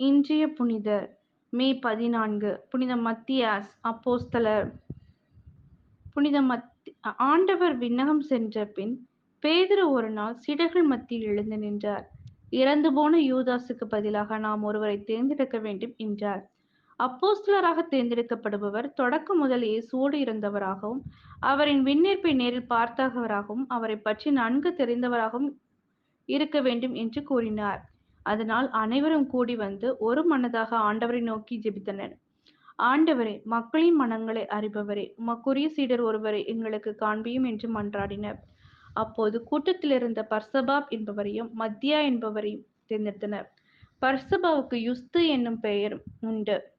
இன்றைய புனிதர் மே பதினான்கு புனித மத்தியாஸ் அப்போஸ்தலர். புனித மத் ஆண்டவர் விண்ணகம் சென்ற பின் பேதுரு ஒரு நாள் சிடர்கள் மத்தியில் எழுந்து நின்றார். இறந்து போன யூதாசுக்கு பதிலாக நாம் ஒருவரை தேர்ந்தெடுக்க வேண்டும் என்றார். அப்போஸ்தலராக தேர்ந்தெடுக்கப்படுபவர் தொடக்கம் முதல் இயேசுவோடு இருந்தவராகவும் அவரின் விண்ணேற்பை நேரில் பார்த்தவராகவும் அவரை பற்றி நன்கு தெரிந்தவராகவும் இருக்க வேண்டும் என்று கூறினார். அதனால் அனைவரும் கூடி வந்து ஒரு மனதாக ஆண்டவரை நோக்கி ஜெபித்தனர். ஆண்டவரே மக்களின் மனங்களை அறிபவரே உமக்குரிய சீடர் ஒருவரை எங்களுக்கு காண்பியும் என்று மன்றாடினர். அப்போது கூட்டத்தில் இருந்த பர்சபாப் என்பவரையும் மத்தியா என்பவரையும் தேர்ந்தெடுத்தனர். பர்சபாவுக்கு யுஸ்து என்னும் பெயர் உண்டு.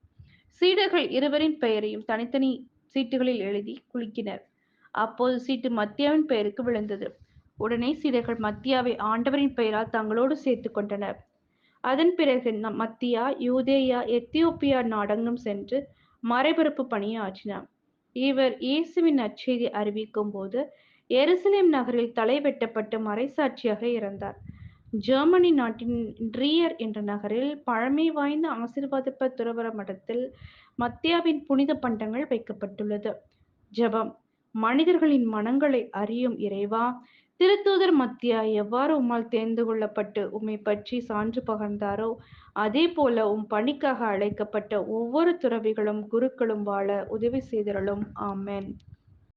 சீடர்கள் இருவரின் பெயரையும் தனித்தனி சீட்டுகளில் எழுதி குலுக்கினர். அப்போது சீட்டு மத்தியாவின் பெயருக்கு விழுந்தது. உடனே சீடர்கள் மத்தியாவை ஆண்டவரின் பெயரால் தங்களோடு சேர்த்து கொண்டனர். அதன் பிறகு மத்தியா யூதேயா எத்தியோப்பியா நாடெங்கும் சென்று மறைபரப்பு பணியை ஆற்றினார் இவர் இயேசுவின் நற்செய்தி அறிவிக்கும் போது எருசலேம் நகரில் தலை வெட்டப்பட்டு மறைசாட்சியாக இறந்தார். ஜெர்மனி நாட்டின் ட்ரியர் என்ற நகரில் பழமை வாய்ந்த ஆசிர்வாதிப்ப துறவர மடத்தில் மத்தியாவின் புனித பண்டங்கள் வைக்கப்பட்டுள்ளது. ஜெபம் மனிதர்களின் மனங்களை அறியும் இறைவா திருத்தூதர் மத்தியா எவ்வாறு உம்மால் தேர்ந்து கொள்ளப்பட்டு உம்மை பற்றி சான்று பகர்ந்தாரோ அதே போல உம் பணிக்காக அழைக்கப்பட்ட ஒவ்வொரு துறவிகளும் குருக்களும் வாழ உதவி செய்தரலும் ஆமேன்.